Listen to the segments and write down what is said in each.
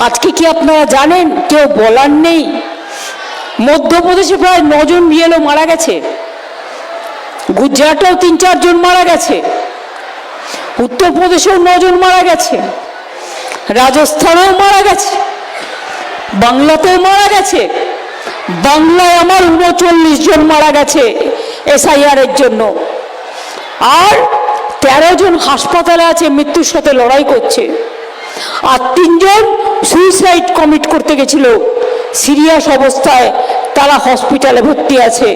আজকে কি আপনারা জানেন? কেউ বলার নেই। মধ্যপ্রদেশে প্রায় নজন বিএলও মারা গেছে। গুজরাটেও তিন, চারজন মারা গেছে। উত্তরপ্রদেশেও নজন মারা গেছে। রাজস্থানেও মারা গেছে। বাংলাতেও মারা গেছে। বাংলায় আমার উনচল্লিশ জন মারা গেছে এসআইআর এর জন্য। আর তেরো জন হাসপাতালে আছে, মৃত্যুর সাথে লড়াই করছে। আর তিনজন সুইসাইড কমিট করতে গেছিল। সিরিয়াস অবস্থায় তারা হসপিটালে ভর্তি আছে।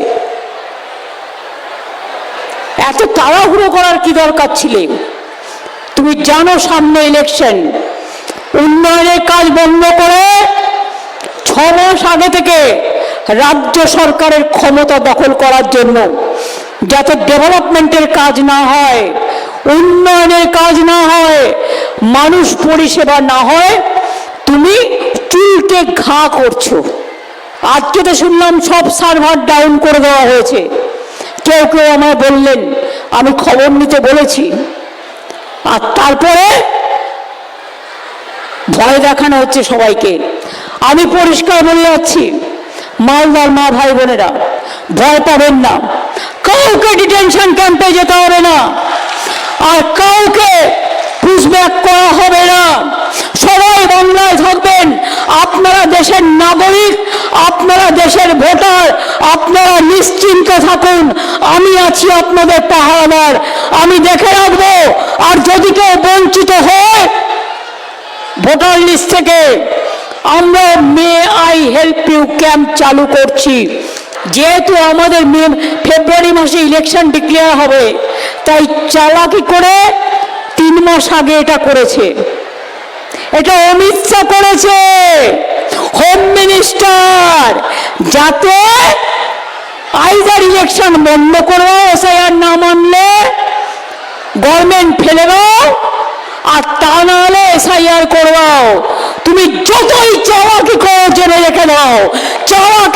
এত তাড়াহুড়ো করার কি দরকার ছিল? তুমি জানো সামনে ইলেকশন উন্নয়নের কাজ বন্ধ করে ছ মাস আগে থেকে রাজ্য সরকারের ক্ষমতা দখল করার জন্য যাতে ডেভেলপমেন্টের কাজ না হয় উন্নয়নের কাজ না হয়, মানুষ পরিষেবা না হয়, তুমি চুলকে ঘা করছ। আজকে তো শুনলাম সব সার্ভার ডাউন করে দেওয়া হয়েছে। কেউ কেউ আমায় বললেন, আমি খবর নিতে বলেছি। আর তারপরে ভয় দেখানো হচ্ছে সবাইকে। আমি পরিষ্কার বলে যাচ্ছি, মালদার মা ভাই বোনেরা, ভয় পাবেন না। কাউকে ডিটেনশন ক্যাম্পে যেতে হবে না। আর কাউকে পুষব্যাক করা হবে না। সবাই বাংলায় থাকবেন। আপনারা দেশের নাগরিক, আপনারা দেশের ভোটার, আপনারা নিশ্চিন্ত থাকুন। আমি আছি আপনাদের পাহারাদার। আমি দেখে রাখব। আর যদি কেউ বঞ্চিত হয়, ভোটার লিস্ট থেকে আমরা may I help you camp চালু করছি। যেহেতু আমাদের ফেব্রুয়ারি মাসে ইলেকশন ডিক্লেয়ার হবে তাই চালাকি করে তিন মাস আগে এটা করেছে। এটা অমিত শাহ করেছে। হোম মিনিস্টার যাতে আইদার ইলেকশন বন্ধ করো এসআইআর না মানলে গভর্নমেন্ট ফেলে দাও, আর তা না হলে এসআইআর করবাও তুমি যতই চালাকি করো, জেনে রেখে দাও। চালাকির